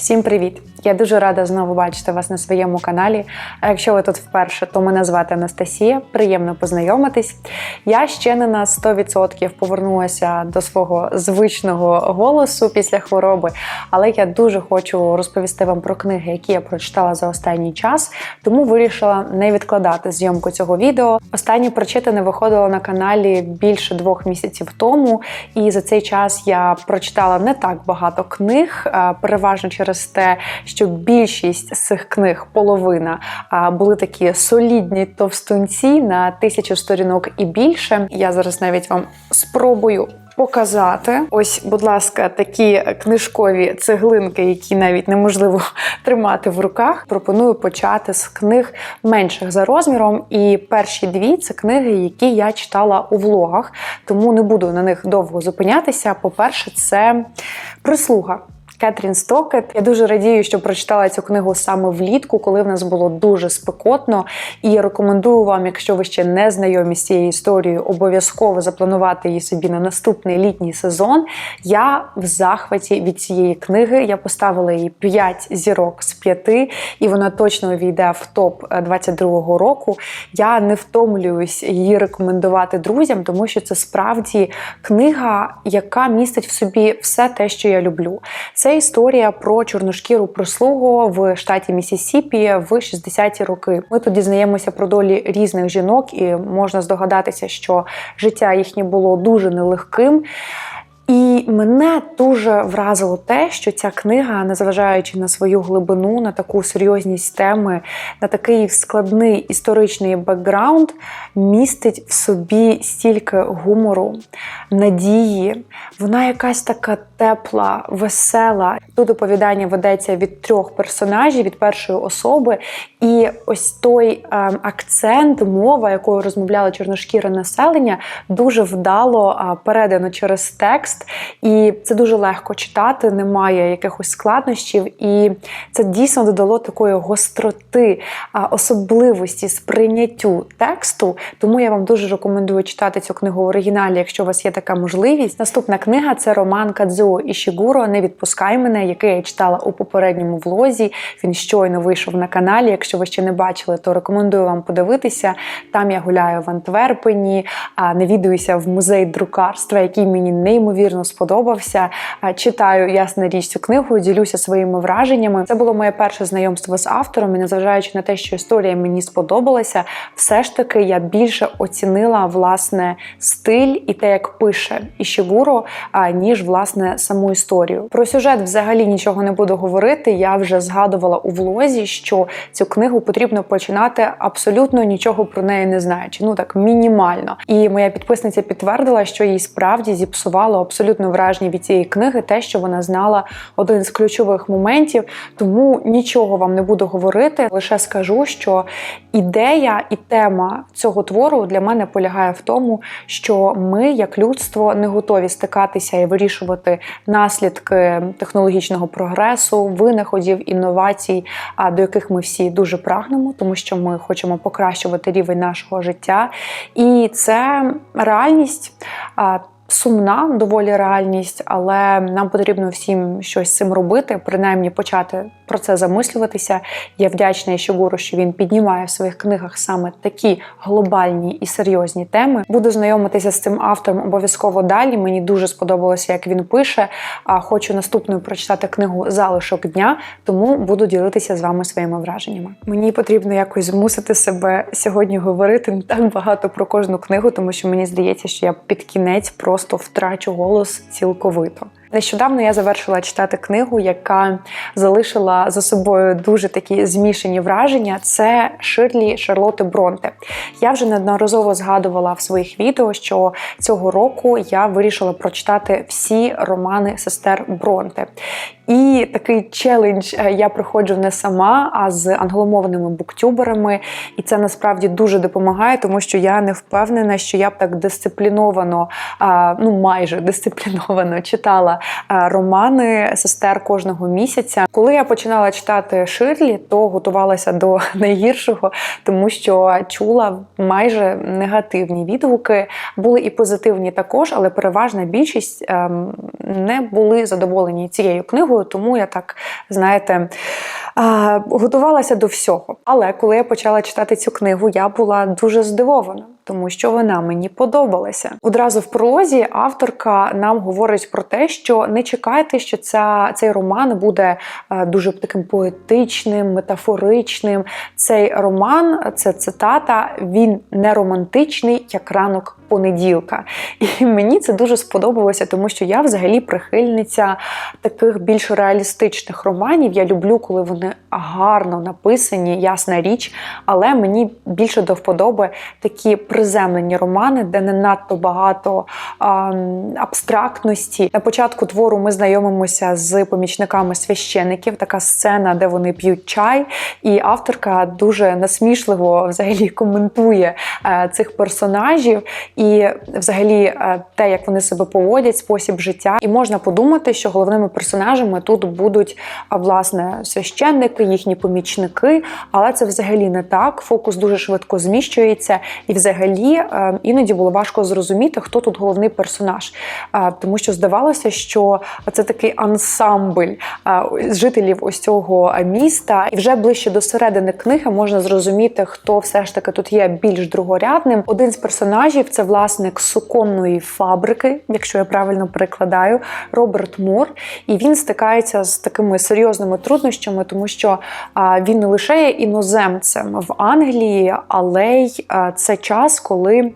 Всім привіт! Я дуже рада знову бачити вас на своєму каналі. А якщо ви тут вперше, то мене звати Анастасія. Приємно познайомитись. Я ще не на 100% повернулася до свого звичного голосу після хвороби, але я дуже хочу розповісти вам про книги, які я прочитала за останній час, тому вирішила не відкладати зйомку цього відео. Останнє прочитане виходило на каналі більше двох місяців тому, і за цей час я прочитала не так багато книг, переважно через те, що більшість з цих книг, половина, були такі солідні товстунці на тисячу сторінок і більше. Я зараз навіть вам спробую. Показати ось, будь ласка, такі книжкові цеглинки, які навіть неможливо тримати в руках. Пропоную почати з книг менших за розміром. І перші дві це книги, які я читала у влогах, тому не буду на них довго зупинятися. По-перше, це прислуга. Кетрін Стокет. Я дуже радію, що прочитала цю книгу саме влітку, коли в нас було дуже спекотно. І рекомендую вам, якщо ви ще не знайомі з цією історією, обов'язково запланувати її собі на наступний літній сезон. Я в захваті від цієї книги. Я поставила їй 5 зірок з 5, і вона точно увійде в топ 22-го року. Я не втомлююсь її рекомендувати друзям, тому що це справді книга, яка містить в собі все те, що я люблю. Це історія про чорношкіру прислугу в штаті Місісіпі в 60-ті роки. Ми тут дізнаємося про долі різних жінок, і можна здогадатися, що життя їхнє було дуже нелегким. І мене дуже вразило те, що ця книга, незважаючи на свою глибину, на таку серйозність теми, на такий складний історичний бекграунд, містить в собі стільки гумору, надії. Вона якась така тепла, весела. Тут оповідання ведеться від трьох персонажів, від першої особи. І ось той е, акцент, мова, якою розмовляли чорношкіре населення, дуже вдало передано через текст. І це дуже легко читати, немає якихось складнощів. І це дійсно додало такої гостроти, особливості сприйняттю тексту. Тому я вам дуже рекомендую читати цю книгу в оригіналі, якщо у вас є така можливість. Наступна книга це роман Кадзуо Ішігуро Не відпускай мене, який я читала у попередньому влозі. Він щойно вийшов на каналі. Якщо ви ще не бачили, то рекомендую вам подивитися. Там я гуляю в Антверпені, навідуюся в музей друкарства, який мені неймовірно сподобався. Читаю ясна річ цю книгу, ділюся своїми враженнями. Це було моє перше знайомство з автором, і незважаючи на те, що історія мені сподобалася, все ж таки я більше оцінила власне стиль і те, як пише Ішігуро, ніж власне саму історію. Про сюжет взагалі нічого не буду говорити. Я вже згадувала у влозі, що цю книгу потрібно починати абсолютно нічого про неї не знаючи. Ну так мінімально. І моя підписниця підтвердила, що їй справді зіпсувало абсолютно враження від цієї книги, те, що вона знала один з ключових моментів. Тому нічого вам не буду говорити. Лише скажу, що ідея і тема цього твору для мене полягає в тому, що ми, як людство, не готові стикатися і вирішувати наслідки технологічного прогресу, винаходів, інновацій, до яких ми всі дуже прагнемо, тому що ми хочемо покращувати рівень нашого життя. І це реальність. Сумна доволі реальність, але нам потрібно всім щось з цим робити, принаймні почати про це замислюватися. Я вдячна Ішігуру, що він піднімає в своїх книгах саме такі глобальні і серйозні теми. Буду знайомитися з цим автором обов'язково далі. Мені дуже сподобалося, як він пише. А хочу наступною прочитати книгу Залишок дня, тому буду ділитися з вами своїми враженнями. Мені потрібно якось змусити себе сьогодні говорити не так багато про кожну книгу, тому що мені здається, що я під кінець просто втрачу голос цілковито. Нещодавно я завершила читати книгу, яка залишила за собою дуже такі змішані враження. Це Ширлі Шарлоти Бронте. Я вже неодноразово згадувала в своїх відео, що цього року я вирішила прочитати всі романи сестер Бронте. І такий челендж я проходжу не сама, а з англомовними буктюберами. І це насправді дуже допомагає, тому що я не впевнена, що я б так дисципліновано, ну майже дисципліновано читала романи сестер кожного місяця. Коли я починала читати Ширлі, то готувалася до найгіршого, тому що чула майже негативні відгуки. Були і позитивні також, але переважна більшість ем, не були задоволені цією книгою. Літературою, тому я так, знаєте, готувалася до всього. Але коли я почала читати цю книгу, я була дуже здивована. Тому що вона мені подобалася. Одразу в пролозі авторка нам говорить про те, що не чекайте, що ця, цей роман буде е, дуже таким поетичним, метафоричним. Цей роман, це цитата, він не романтичний, як ранок понеділка. І мені це дуже сподобалося, тому що я взагалі прихильниця таких більш реалістичних романів. Я люблю, коли вони гарно написані, ясна річ, але мені більше до вподоби такі приземлені романи, де не надто багато а, абстрактності. На початку твору ми знайомимося з помічниками священиків. Така сцена, де вони п'ють чай, і авторка дуже насмішливо взагалі коментує а, е, цих персонажів і, взагалі, а, е, те, як вони себе поводять, спосіб життя. І можна подумати, що головними персонажами тут будуть а, власне священники, їхні помічники, але це взагалі не так. Фокус дуже швидко зміщується, і взагалі е, іноді було важко зрозуміти, хто тут головний персонаж, е, тому що здавалося, що це такий ансамбль е, жителів ось цього міста, і вже ближче до середини книги можна зрозуміти, хто все ж таки тут є більш другорядним. Один з персонажів це власник суконної фабрики, якщо я правильно перекладаю, Роберт Мор, і він стикається з такими серйозними труднощами, тому що він не лише є іноземцем в Англії, але й це час, коли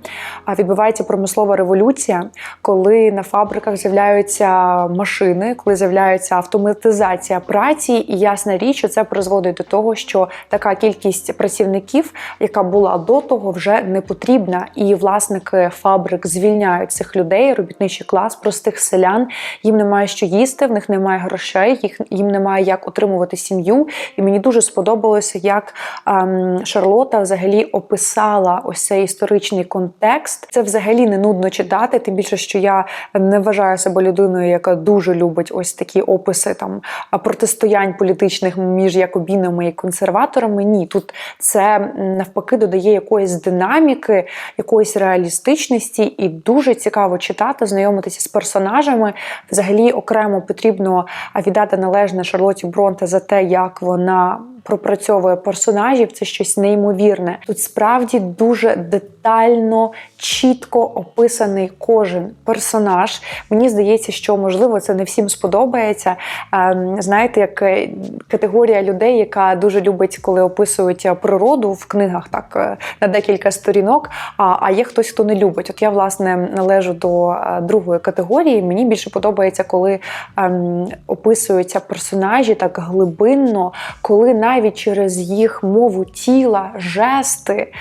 відбувається промислова революція, коли на фабриках з'являються машини, коли з'являється автоматизація праці, і ясна річ, що це призводить до того, що така кількість працівників, яка була до того, вже не потрібна. І власники фабрик звільняють цих людей, робітничий клас, простих селян. Їм немає що їсти, в них немає грошей, їх їм немає як утримувати сім'ю. І мені дуже сподобалося, як ем, Шарлота взагалі описала ось цей історичний контекст. Це взагалі не нудно читати, тим більше, що я не вважаю себе людиною, яка дуже любить ось такі описи там протистоянь політичних між якобінами і консерваторами. Ні, тут це навпаки додає якоїсь динаміки, якоїсь реалістичності, і дуже цікаво читати, знайомитися з персонажами. Взагалі окремо потрібно віддати належне Шарлоті Бронте за те, як вона пропрацьовує персонажів, це щось неймовірне. Тут справді дуже детально, чітко описаний кожен персонаж. Мені здається, що можливо це не всім сподобається. Ем, знаєте, як е, категорія людей, яка дуже любить, коли описують природу в книгах, так е, на декілька сторінок. А є хтось, хто не любить. От я власне належу до е, другої категорії. Мені більше подобається, коли ем, описуються персонажі так глибинно, коли навіть навіть через їх мову тіла, жести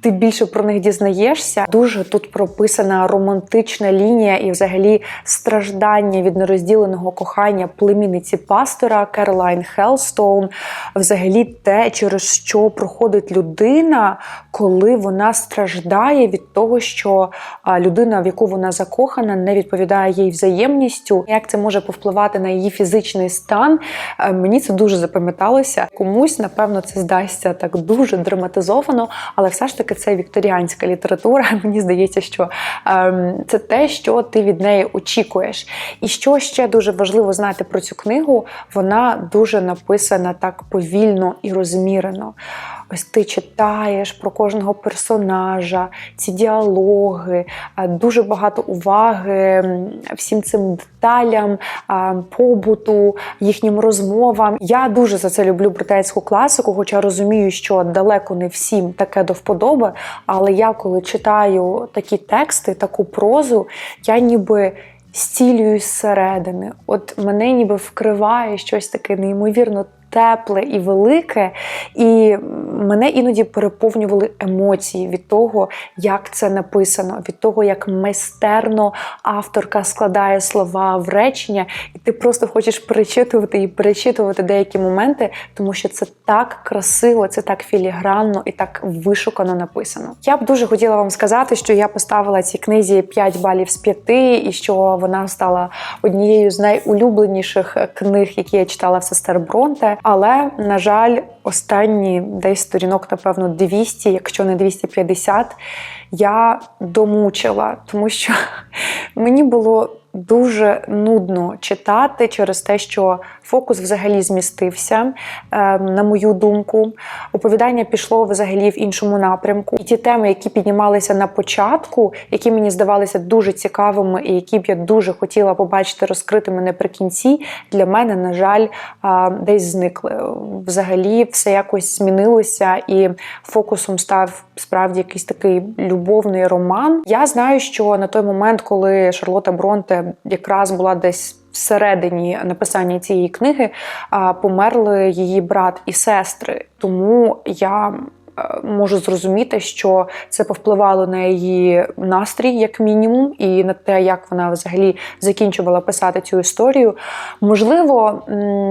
ти більше про них дізнаєшся. Дуже тут прописана романтична лінія і, взагалі, страждання від нерозділеного кохання племінниці пастора Керолайн Хелстоун. Взагалі, те, через що проходить людина, коли вона страждає від того, що людина, в яку вона закохана, не відповідає їй взаємністю. Як це може повпливати на її фізичний стан? Е, мені це дуже запам'яталося. Комусь, напевно, це здасться так дуже драматизовано, але все ж таки це вікторіанська література. Мені здається, що ем, це те, що ти від неї очікуєш. І що ще дуже важливо знати про цю книгу, вона дуже написана так повільно і розмірено. Ось ти читаєш про кожного персонажа, ці діалоги, дуже багато уваги всім цим деталям, побуту, їхнім розмовам. Я дуже за це люблю британську класику, хоча розумію, що далеко не всім таке до вподоби. Але я коли читаю такі тексти, таку прозу, я ніби. Стілююсь зсередини, от мене ніби вкриває щось таке неймовірно тепле і велике, і мене іноді переповнювали емоції від того, як це написано, від того, як майстерно авторка складає слова в речення, і ти просто хочеш перечитувати і перечитувати деякі моменти, тому що це так красиво, це так філігранно і так вишукано написано. Я б дуже хотіла вам сказати, що я поставила цій книзі 5 балів з 5, і що вона стала однією з найулюбленіших книг, які я читала в сестер Бронте. Але, на жаль, останні десь сторінок, напевно, 200, якщо не 250, я домучила, тому що мені було дуже нудно читати через те, що Фокус взагалі змістився, е, на мою думку. Оповідання пішло взагалі в іншому напрямку. І ті теми, які піднімалися на початку, які мені здавалися дуже цікавими, і які б я дуже хотіла побачити розкритими наприкінці, для мене, на жаль, десь зникли. Взагалі, все якось змінилося, і фокусом став справді якийсь такий любовний роман. Я знаю, що на той момент, коли Шарлота Бронте якраз була десь. Всередині написання цієї книги померли її брат і сестри. Тому я можу зрозуміти, що це повпливало на її настрій, як мінімум, і на те, як вона взагалі закінчувала писати цю історію. Можливо,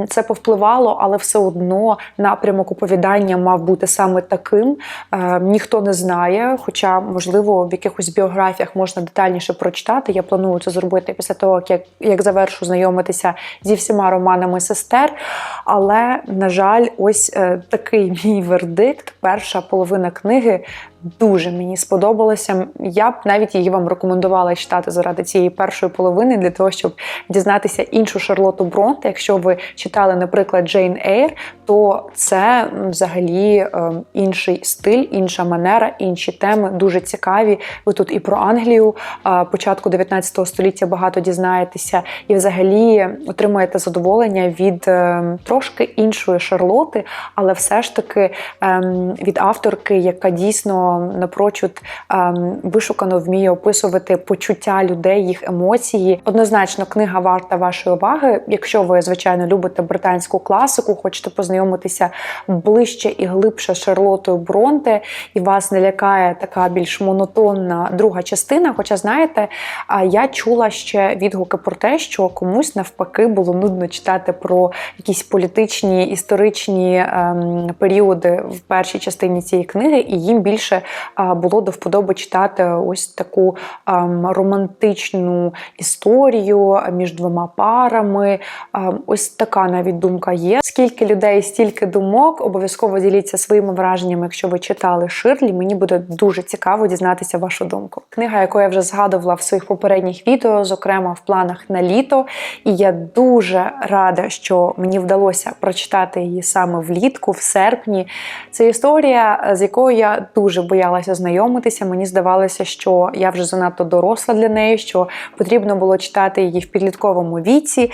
це повпливало, але все одно напрямок оповідання мав бути саме таким. Е, Ніхто не знає, хоча, можливо, в якихось біографіях можна детальніше прочитати. Я планую це зробити після того, як, як завершу знайомитися зі всіма романами сестер. Але, на жаль, ось е, такий мій вердикт. Перша половина книги дуже мені сподобалася. Я б навіть її вам рекомендувала читати заради цієї першої половини для того, щоб дізнатися іншу Шарлоту Бронте. Якщо ви читали, наприклад, Джейн Ейр, то це взагалі е, інший стиль, інша манера, інші теми дуже цікаві. Ви тут і про Англію е, початку 19 століття багато дізнаєтеся, і взагалі отримаєте задоволення від е, трошки іншої Шарлоти, але все ж таки ем, від авторки, яка дійсно напрочуд ем, вишукано вміє описувати почуття людей, їх емоції. Однозначно, книга варта вашої уваги. Якщо ви, звичайно, любите британську класику, хочете познайомитися ближче і глибше з Шарлотою Бронте, і вас не лякає така більш монотонна друга частина. Хоча, знаєте, я чула ще відгуки про те, що комусь навпаки було нудно читати про якісь політичні історичні ем, періоди в першій частині цієї книги, і їм більше було до вподоби читати ось таку романтичну історію між двома парами. Ось така навіть думка є. Скільки людей, стільки думок. Обов'язково діліться своїми враженнями, якщо ви читали Ширлі. Мені буде дуже цікаво дізнатися вашу думку. Книга, яку я вже згадувала в своїх попередніх відео, зокрема в планах на літо. І я дуже рада, що мені вдалося прочитати її саме влітку, в серпні. Це історія, з якою я дуже боялася знайомитися. Мені здавалося, що я вже занадто доросла для неї, що потрібно було читати її в підлітковому віці.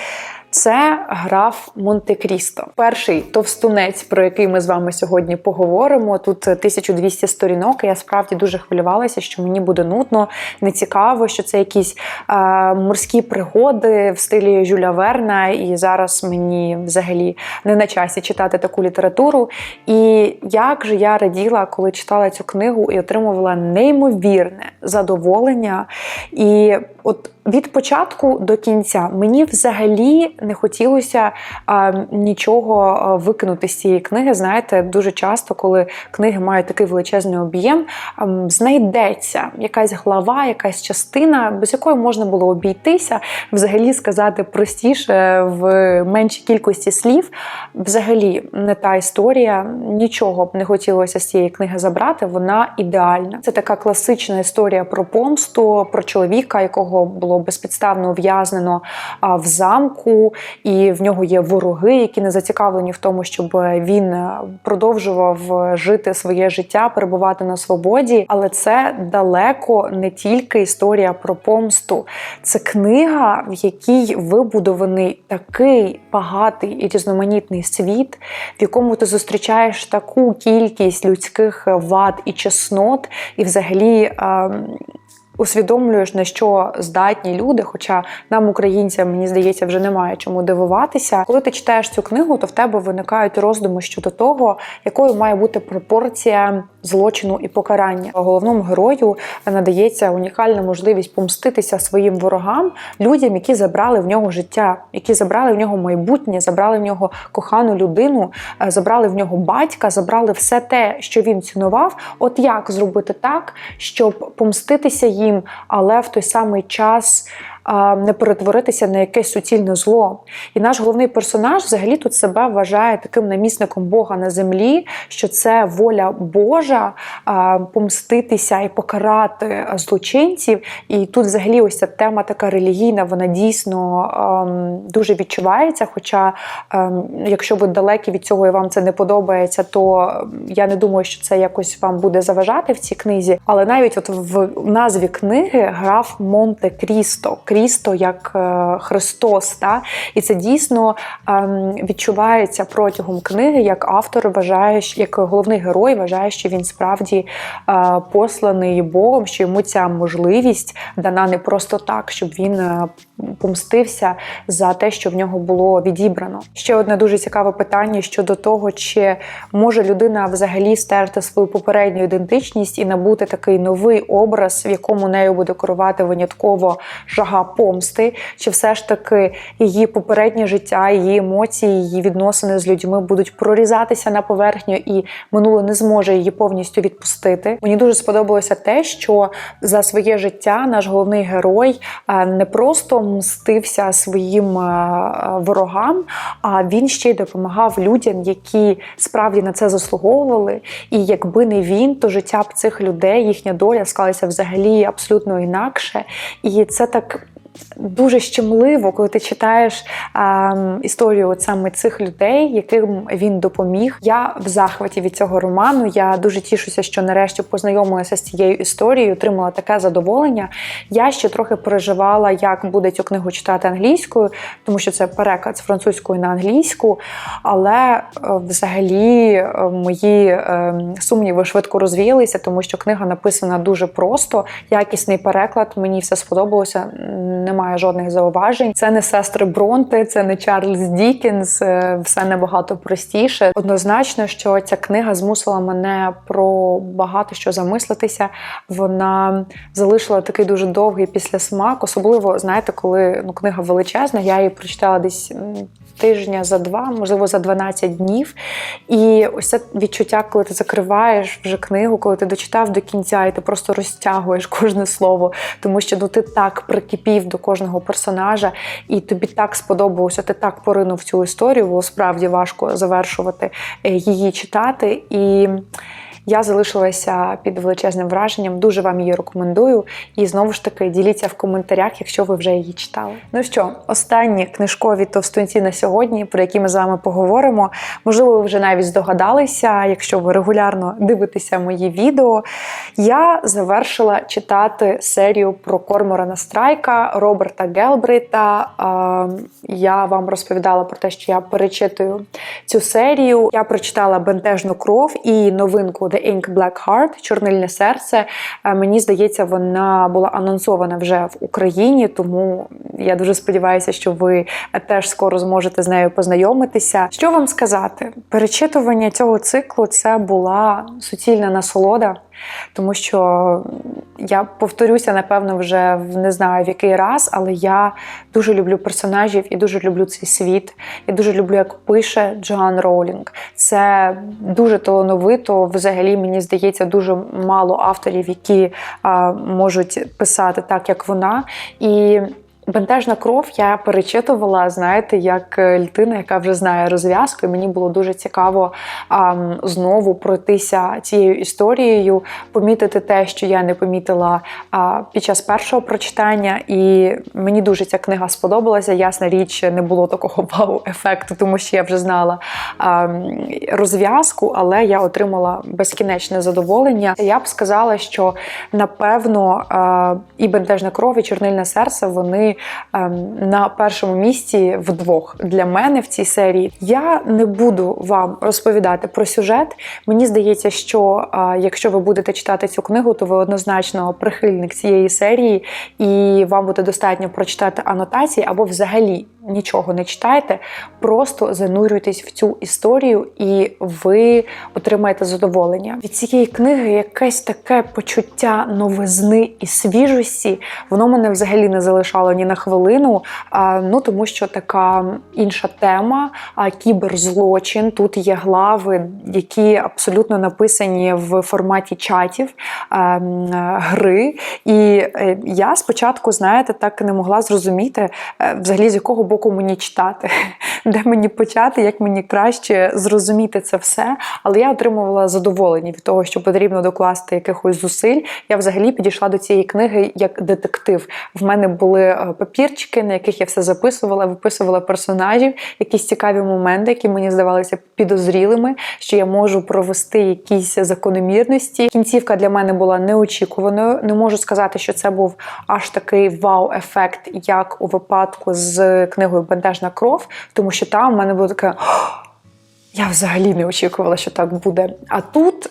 Це граф Монте-Крісто. Перший товстунець, про який ми з вами сьогодні поговоримо. Тут 1200 сторінок. і Я справді дуже хвилювалася, що мені буде нудно, нецікаво, що це якісь е, морські пригоди в стилі Жюля Верна. І зараз мені взагалі не на часі читати таку літературу. І як же я раділа, коли читала цю книгу і отримувала неймовірне задоволення. І от від початку до кінця мені взагалі не хотілося а, нічого викинути з цієї книги. Знаєте, дуже часто, коли книги мають такий величезний об'єм, знайдеться якась глава, якась частина, без якої можна було обійтися, взагалі сказати простіше в меншій кількості слів. Взагалі, не та історія, нічого б не хотілося з цієї книги забрати. Вона ідеальна. Це така класична історія про помсту, про чоловіка, якого було безпідставно ув'язнено в замку, і в нього є вороги, які не зацікавлені в тому, щоб він е, продовжував жити своє життя, перебувати на свободі. Але це далеко не тільки історія про помсту. Це книга, в якій вибудований такий багатий і різноманітний світ, в якому ти зустрічаєш таку кількість людських вад і чеснот, і взагалі. Усвідомлюєш, на що здатні люди. Хоча нам, українцям, мені здається, вже немає чому дивуватися. Коли ти читаєш цю книгу, то в тебе виникають роздуми щодо того, якою має бути пропорція злочину і покарання. Головному герою надається унікальна можливість помститися своїм ворогам, людям, які забрали в нього життя, які забрали в нього майбутнє, забрали в нього кохану людину, е, забрали в нього батька, забрали все те, що він цінував. От як зробити так, щоб помститися їм, але в той самий час не перетворитися на якесь суцільне зло. І наш головний персонаж взагалі тут себе вважає таким намісником Бога на землі, що це воля Божа помститися і покарати злочинців. І тут, взагалі, ось ця тема така релігійна, вона дійсно дуже відчувається. Хоча, якщо ви далекі від цього і вам це не подобається, то я не думаю, що це якось вам буде заважати в цій книзі. Але навіть от в назві книги граф Монте Крісто, Крісто як е, Христос. Та? І це дійсно ем, відчувається протягом книги, як автор вважає, як головний герой вважає, що він справді е, посланий Богом, що йому ця можливість дана не просто так, щоб він е, помстився за те, що в нього було відібрано. Ще одне дуже цікаве питання щодо того, чи може людина взагалі стерти свою попередню ідентичність і набути такий новий образ, в якому нею буде керувати винятково жага помсти, чи все ж таки її попереднє життя, її емоції, її відносини з людьми будуть прорізатися на поверхню, і минуле не зможе її повністю відпустити. Мені дуже сподобалося те, що за своє життя наш головний герой не просто мстився своїм ворогам, а він ще й допомагав людям, які справді на це заслуговували. І якби не він, то життя б цих людей, їхня доля склалася взагалі абсолютно інакше. І це так. Дуже щемливо, коли ти читаєш а, історію от саме цих людей, яким він допоміг. Я в захваті від цього роману. Я дуже тішуся, що нарешті познайомилася з цією історією, отримала таке задоволення. Я ще трохи переживала, як буде цю книгу читати англійською, тому що це переклад з французької на англійську. Але е, взагалі е, мої е, сумніви швидко розвіялися, тому що книга написана дуже просто, якісний переклад. Мені все сподобалося. Немає жодних зауважень. Це не сестри Бронте, це не Чарльз Дікінс. е, Все набагато простіше. Однозначно, що ця книга змусила мене про багато що замислитися. Вона залишила такий дуже довгий післясмак. Особливо, знаєте, коли ну, книга величезна, я її прочитала десь тижня за два, можливо, за 12 днів. І ось це відчуття, коли ти закриваєш вже книгу, коли ти дочитав до кінця, і ти просто розтягуєш кожне слово, тому що ну ти так прикипів до кожного персонажа, і тобі так сподобалося, ти так поринув цю історію, було справді важко завершувати е, її читати. І я залишилася під величезним враженням. Дуже вам її рекомендую. І знову ж таки діліться в коментарях, якщо ви вже її читали. Ну що, останні книжкові товстунці на сьогодні, про які ми з вами поговоримо. Можливо, ви вже навіть здогадалися, якщо ви регулярно дивитеся мої відео. Я завершила читати серію про Корморана Страйка Роберта Гелбрейта. Е, Я вам розповідала про те, що я перечитую цю серію. Я прочитала бентежну кров і новинку The Ink Black Heart Чорнильне серце. Е, Мені здається, вона була анонсована вже в Україні, тому я дуже сподіваюся, що ви теж скоро зможете з нею познайомитися. Що вам сказати? Перечитування цього циклу це була суцільна насолода. Тому що я повторюся, напевно, вже не знаю в який раз, але я дуже люблю персонажів і дуже люблю цей світ. Я дуже люблю, як пише Джоан Роулінг. Це дуже талановито. Взагалі, мені здається, дуже мало авторів, які а, можуть писати так, як вона. І Бентежна кров я перечитувала, знаєте, як е, людина, яка вже знає розв'язку, і мені було дуже цікаво а, знову пройтися цією історією, помітити те, що я не помітила а, під час першого прочитання. І мені дуже ця книга сподобалася. Ясна річ, не було такого вау-ефекту, тому що я вже знала а, розв'язку, але я отримала безкінечне задоволення. Я б сказала, що напевно а, і бентежна кров, і чорнильне серце вони ем, на першому місці вдвох для мене в цій серії. Я не буду вам розповідати про сюжет. Мені здається, що е, якщо ви будете читати цю книгу, то ви однозначно прихильник цієї серії, і вам буде достатньо прочитати анотації або взагалі нічого не читайте, просто занурюйтесь в цю історію, і ви отримаєте задоволення. Від цієї книги якесь таке почуття новизни і свіжості. Воно мене взагалі не залишало ні на хвилину. Ну тому що така інша тема, кіберзлочин. Тут є глави, які абсолютно написані в форматі чатів гри. І е, я спочатку, знаєте, так не могла зрозуміти, е, взагалі з якого боку мені читати, де мені почати, як мені краще зрозуміти це все. Але я отримувала задоволення від того, що потрібно докласти якихось зусиль. Я взагалі підійшла до цієї книги як детектив. В мене були е, папірчики, на яких я все записувала, виписувала персонажів, якісь цікаві моменти, які мені здавалися підозрілими, що я можу провести якісь закономірності. Кінцівка для мене була неочікуваною. Не можу сказати, що це був аж такий вау-ефект, як у випадку з книгою Бентежна кров, тому що там в мене було таке. Я взагалі не очікувала, що так буде. А тут е,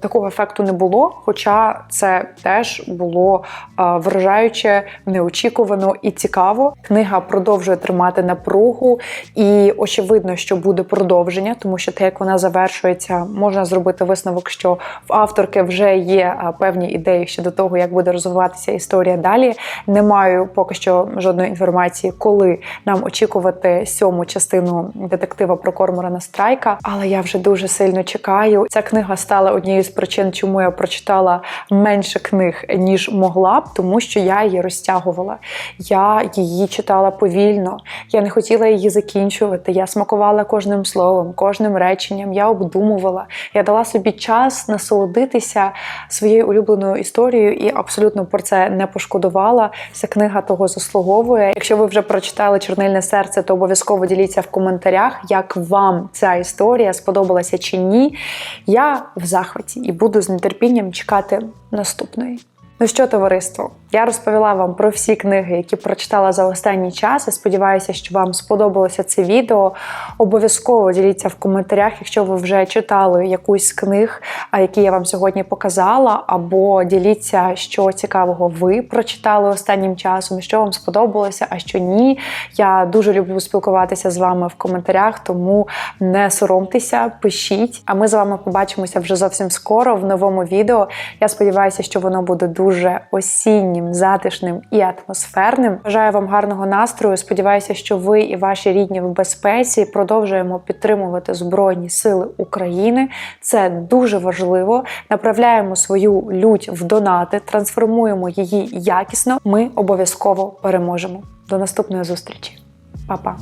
такого ефекту не було, хоча це теж було е, вражаюче, неочікувано і цікаво. Книга продовжує тримати напругу, і очевидно, що буде продовження, тому що те, як вона завершується, можна зробити висновок, що в авторки вже є е, певні ідеї щодо того, як буде розвиватися історія далі. Не маю поки що жодної інформації, коли нам очікувати сьому частину детектива про Корморана Страйка. Але я вже дуже сильно чекаю. Ця книга стала однією з причин, чому я прочитала менше книг ніж могла б, тому що я її розтягувала. Я її читала повільно. Я не хотіла її закінчувати. Я смакувала кожним словом, кожним реченням. Я обдумувала. Я дала собі час насолодитися своєю улюбленою історією і абсолютно про це не пошкодувала. Ця книга того заслуговує. Якщо ви вже прочитали Чорнильне серце, то обов'язково діліться в коментарях, як вам ця історія сподобалася чи ні. Я в захваті і буду з нетерпінням чекати наступної. Ну що, товариство? Я розповіла вам про всі книги, які прочитала за останній час. Я сподіваюся, що вам сподобалося це відео. Обов'язково діліться в коментарях, якщо ви вже читали якусь з книг, які я вам сьогодні показала, або діліться, що цікавого ви прочитали останнім часом, що вам сподобалося, а що ні. Я дуже люблю спілкуватися з вами в коментарях, тому не соромтеся, пишіть. А ми з вами побачимося вже зовсім скоро в новому відео. Я сподіваюся, що воно буде дуже осіннім, затишним і атмосферним. Бажаю вам гарного настрою. Сподіваюся, що ви і ваші рідні в безпеці продовжуємо підтримувати Збройні Сили України. Це дуже важливо. Направляємо свою лють в донати, трансформуємо її якісно. Ми обов'язково переможемо. До наступної зустрічі, Па-па!